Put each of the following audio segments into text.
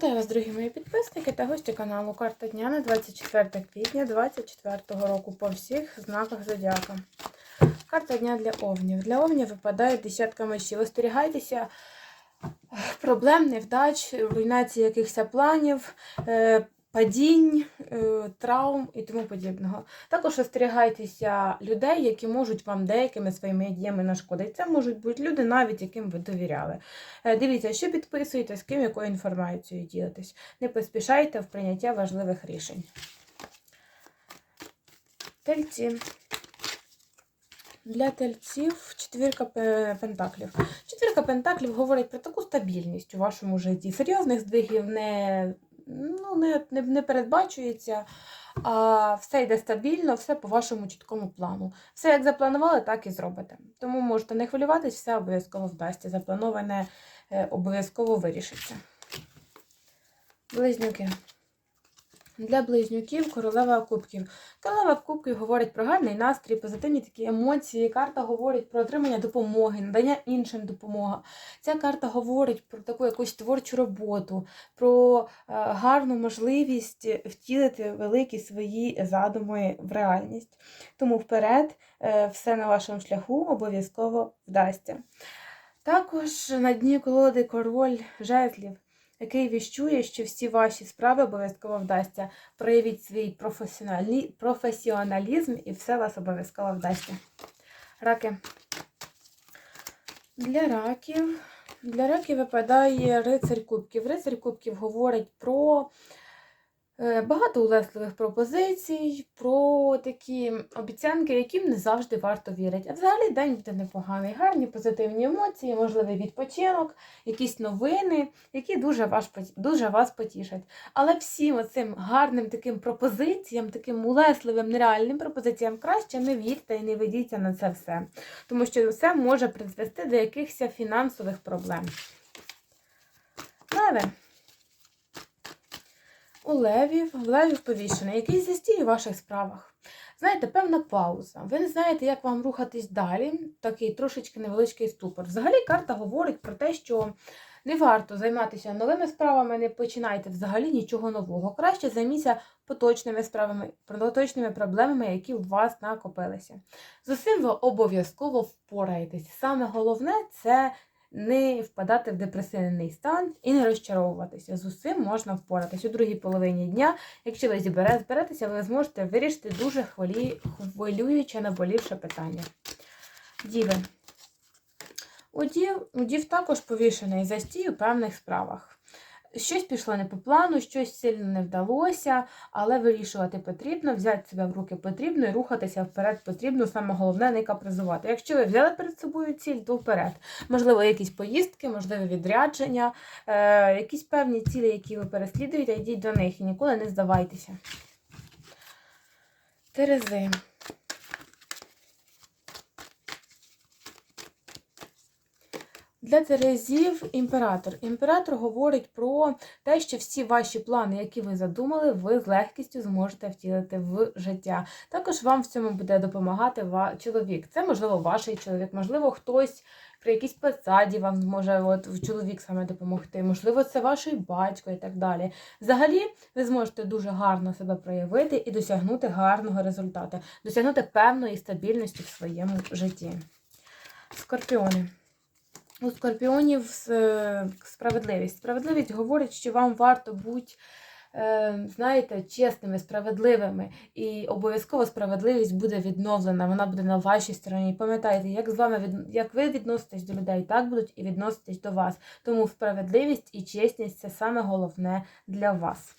Вітаю вас, дорогі мої підписники та гості каналу Карта дня на 24 квітня 2024 року по всіх знаках зодіака. Карта дня для овнів. Для овнів випадає десятка мечів. Остерігайтеся проблем, невдач, руйнації якихось планів, е, падінь, е, травм і тому подібного. Також остерігайтеся людей, які можуть вам деякими своїми діями нашкодити. Це можуть бути люди, навіть яким ви довіряли. Е, Дивіться, що підписуєте, з ким якою інформацією ділитесь. Не поспішайте в прийняття важливих рішень. Тельці. Для тельців четвірка пентаклів. Четвірка пентаклів говорить про таку стабільність у вашому житті. Серйозних здвигів не, ну, не, не, не передбачується, а все йде стабільно, все по вашому чіткому плану. Все як запланували, так і зробите. Тому можете не хвилюватись, все обов'язково вдасться. Заплановане е, обов'язково вирішиться. Близнюки. Для близнюків королева кубків. Королева кубків говорить про гарний настрій, позитивні такі емоції. Карта говорить про отримання допомоги, надання іншим допомоги. Ця карта говорить про таку якусь творчу роботу, про е, гарну можливість втілити великі свої задуми в реальність. Тому вперед, е, все на вашому шляху обов'язково вдасться. Також на дні колоди король жезлів який віщує, що всі ваші справи обов'язково вдасться. Проявіть свій професіоналі... професіоналізм і все вас обов'язково вдасться. Раки. Для раків. Для раків випадає рицарь кубків. Рицарь кубків говорить про багато улесливих пропозицій, про такі обіцянки, яким не завжди варто вірити. А взагалі день буде непоганий, гарні позитивні емоції, можливий відпочинок, якісь новини, які дуже, ваш, дуже вас потішать. Але всім оцим гарним таким пропозиціям, таким улесливим, нереальним пропозиціям краще не вірте і не ведіться на це все. Тому що це може призвести до якихось фінансових проблем. Леве. У левів, в левів повішений, якийсь застій у ваших справах. Знаєте, певна пауза. Ви не знаєте, як вам рухатись далі. Такий трошечки невеличкий ступор. Взагалі карта говорить про те, що не варто займатися новими справами, не починайте взагалі нічого нового. Краще займіться поточними справами, поточними проблемами, які у вас накопилися. З усім ви обов'язково впораєтесь. Саме головне це не впадати в депресивний стан і не розчаровуватися. З усім можна впоратись. У другій половині дня, якщо ви зібере- зберетеся, ви зможете вирішити дуже хвилі... хвилююче наболівше питання. Діви. У дів, у дів також повішений застій у певних справах. Щось пішло не по плану, щось сильно не вдалося, але вирішувати потрібно, взяти себе в руки потрібно і рухатися вперед потрібно. Саме головне не капризувати. Якщо ви взяли перед собою ціль, то вперед. Можливо, якісь поїздки, можливо, відрядження, е, якісь певні цілі, які ви переслідуєте, йдіть до них і ніколи не здавайтеся. Терези. Для Терезів імператор. Імператор говорить про те, що всі ваші плани, які ви задумали, ви з легкістю зможете втілити в життя. Також вам в цьому буде допомагати чоловік. Це, можливо, ваш чоловік, можливо, хтось при якійсь посаді вам зможе от, чоловік саме допомогти, можливо, це ваш батько і так далі. Взагалі, ви зможете дуже гарно себе проявити і досягнути гарного результату, досягнути певної стабільності в своєму житті. Скорпіони. У скорпіонів е, справедливість. Справедливість говорить, що вам варто бути, е, знаєте, чесними, справедливими. І обов'язково справедливість буде відновлена, вона буде на вашій стороні. Пам'ятайте, як з вами від... як ви відноситесь до людей, так будуть і відноситись до вас. Тому справедливість і чесність це саме головне для вас.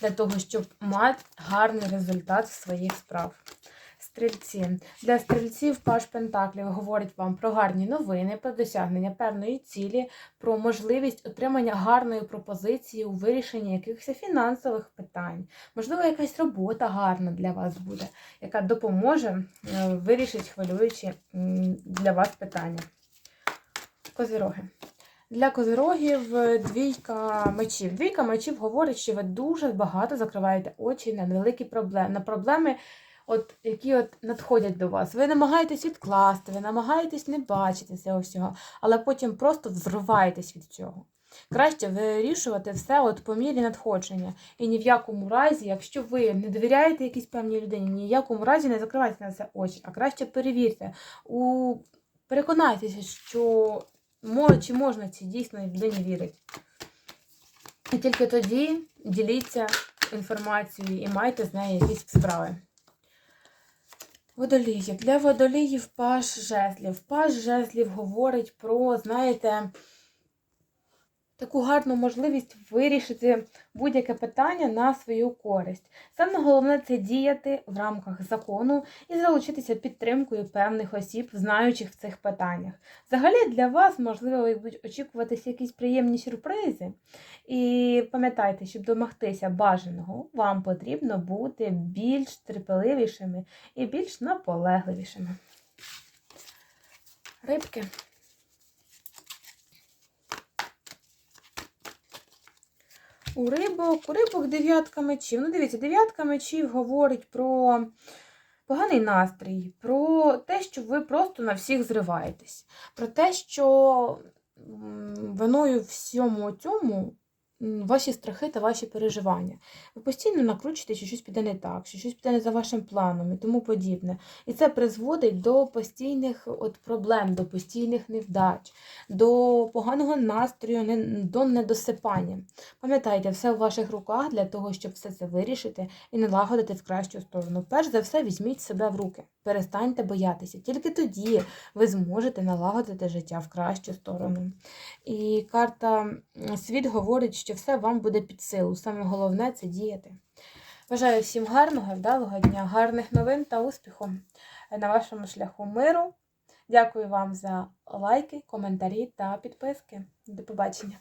Для того, щоб мати гарний результат своїх справ. Стрільці. Для стрільців Паш Пентаклів говорить вам про гарні новини, про досягнення певної цілі, про можливість отримання гарної пропозиції у вирішенні якихось фінансових питань. Можливо, якась робота гарна для вас буде, яка допоможе е, вирішити хвилюючі для вас питання. Козироги. Для козирогів е, двійка мечів. Двійка мечів говорить, що ви дуже багато закриваєте очі на великі проблеми, на проблеми, от, які от надходять до вас. Ви намагаєтесь відкласти, ви намагаєтесь не бачити цього всього, але потім просто взриваєтесь від цього. Краще вирішувати все от по мірі надходження. І ні в якому разі, якщо ви не довіряєте якійсь певній людині, ні в якому разі не закривайте на це очі, а краще перевірте. У... Переконайтеся, що мо- чи можна цій дійсно людині вірити. І тільки тоді діліться інформацією і майте з нею якісь справи. Водолії. Для водоліїв паж жезлів. Паж жезлів говорить про, знаєте, таку гарну можливість вирішити будь-яке питання на свою користь. Саме головне це діяти в рамках закону і залучитися підтримкою певних осіб, знаючих в цих питаннях. Взагалі для вас, можливо, будуть очікуватися якісь приємні сюрпризи. І пам'ятайте, щоб домогтися бажаного, вам потрібно бути більш терпеливішими і більш наполегливішими. Рибки. У рибок, у рибок дев'ятка мечів. Ну, дивіться, дев'ятка мечів говорить про поганий настрій, про те, що ви просто на всіх зриваєтесь, про те, що виною всьому цьому ваші страхи та ваші переживання. Ви постійно накручуєте, що щось піде не так, що щось піде не за вашим планом і тому подібне. І це призводить до постійних от проблем, до постійних невдач, до поганого настрою, до недосипання. Пам'ятайте, все в ваших руках для того, щоб все це вирішити і налагодити в кращу сторону. Перш за все, візьміть себе в руки, перестаньте боятися. Тільки тоді ви зможете налагодити життя в кращу сторону. І карта світ говорить, що все вам буде під силу. Саме головне це діяти. Бажаю всім гарного, вдалого дня, гарних новин та успіху на вашому шляху миру. Дякую вам за лайки, коментарі та підписки. До побачення.